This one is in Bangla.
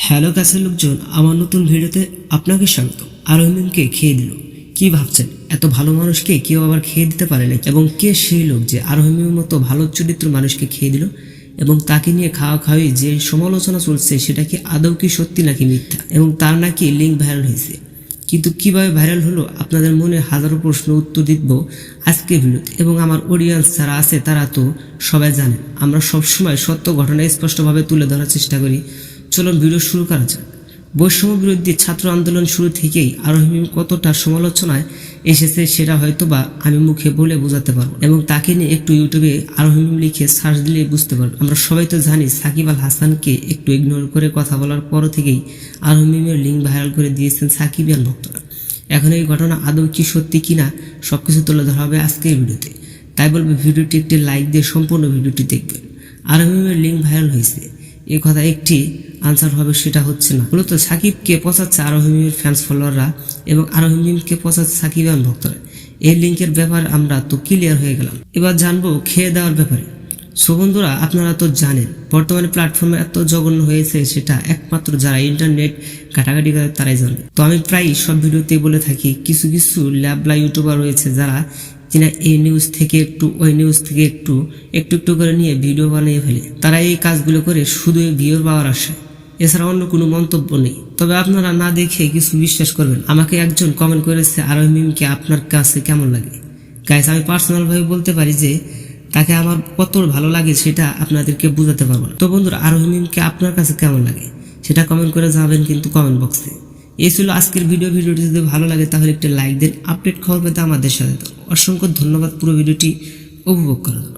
হ্যালো কাছের লোকজন, আমার নতুন ভিডিওতে আপনাকে স্বাগত। আরোহিমকে খেয়ে দিল। কি ভাবছেন? এত ভালো মানুষকে কেউ আবার খেয়ে দিতে পারে না এবং কে সেই লোক যে আরোহিমের মতো ভালো চরিত্র মানুষকে খেয়ে দিল? এবং তাকে নিয়ে খাওয়া খাওয়াই যে সমালোচনা চলছে, সেটা কি আদৌ কি সত্যি নাকি মিথ্যা? এবং তার নাকি লিঙ্ক ভাইরাল হয়েছে। কিন্তু কীভাবে ভাইরাল হলো? আপনাদের মনে হাজারো প্রশ্ন উত্তর দিব আজকে ভিডিওতে। এবং আমার অডিয়েন্স যারা আছে, তারা তো সবাই জানেন। আমরা সবসময় সত্য ঘটনা স্পষ্টভাবে তুলে ধরার চেষ্টা করি। চলুন ভিডিও শুরু করা যাক। বৈষম্য বিরোধী ছাত্র আন্দোলন শুরু থেকেই আরোহিম কতটা সমালোচনায় এসেছে সেটা হয়তো বা আমি মুখে বলে বোঝাতে পারব এবং তাকে নিয়ে একটু ইউটিউবে আরোহিম লিখে সার্চ দিলে বুঝতে পারব। আমরা সবাই তো জানি সাকিব আল হাসানকে একটু ইগনোর করে কথা বলার পর থেকেই আরোহিমের লিঙ্ক ভাইরাল করে দিয়েছেন সাকিব আল ভক্তরা। এখন এই ঘটনা আদৌ কি সত্যি কিনা সবকিছু তুলে ধরা হবে আজকের ভিডিওতে। তাই বলবে ভিডিওটি একটি লাইক দিয়ে সম্পূর্ণ ভিডিওটি দেখবেন। আরোহিমের লিঙ্ক ভাইরাল হয়েছে। এই কথা একটি আনসার হবে সেটা হচ্ছে না। মূলত সাকিবকে পচাচ্ছে আরোহিমের ফ্যান্স ফলোয়াররা এবং আরোহিমকে পচাচ্ছে সাকিব আল ভক্তরা। এই লিঙ্কের ব্যাপার আমরা তো ক্লিয়ার হয়ে গেলাম। এবার জানব খেয়ে দেওয়ার ব্যাপারে। সো বন্ধুরা, আপনারা তো জানেন, বর্তমানে প্ল্যাটফর্মে এত জঘন্য হয়েছে সেটা একমাত্র যারা ইন্টারনেট ঘাটাঘাটি করে তারাই জানে। তো আমি প্রায় সব ভিডিওতে বলে থাকি, কিছু কিছু ল্যাবলা ইউটিউবার রয়েছে যারা যিনা এই নিউজ থেকে একটু, ওই নিউজ থেকে একটু একটু একটু করে নিয়ে ভিডিও বানিয়ে ফেলে। তারা এই কাজগুলো করে শুধু ভিডিও পাওয়ার আশায়। এছাড়া অন্য কোনো মন্তব্য নেই। তবে আপনারা না দেখে কিছু বিশ্বাস করবেন। আমাকে একজন কমেন্ট করেছে, আর মিমকে আপনার কাছে কেমন লাগে? গাইস আমি পার্সোনালভাবে বলতে পারি যে, তাকে আমার কত ভালো লাগে সেটা আপনাদেরকে বোঝাতে পারব না। তো বন্ধুরা আরোহিমকে আপনার কাছে কেমন লাগে? সেটা কমেন্ট করে যাবেন কিন্তু কমেন্ট বক্সে এই ছিল আজকের ভিডিও ভিডিওটি যদি ভালো লাগে তাহলে একটি লাইক দিন আপডেট খবর পেতে আমাদের সাথে অসংখ্য ধন্যবাদ। পুরো ভিডিওটি উপভোগ করার জন্য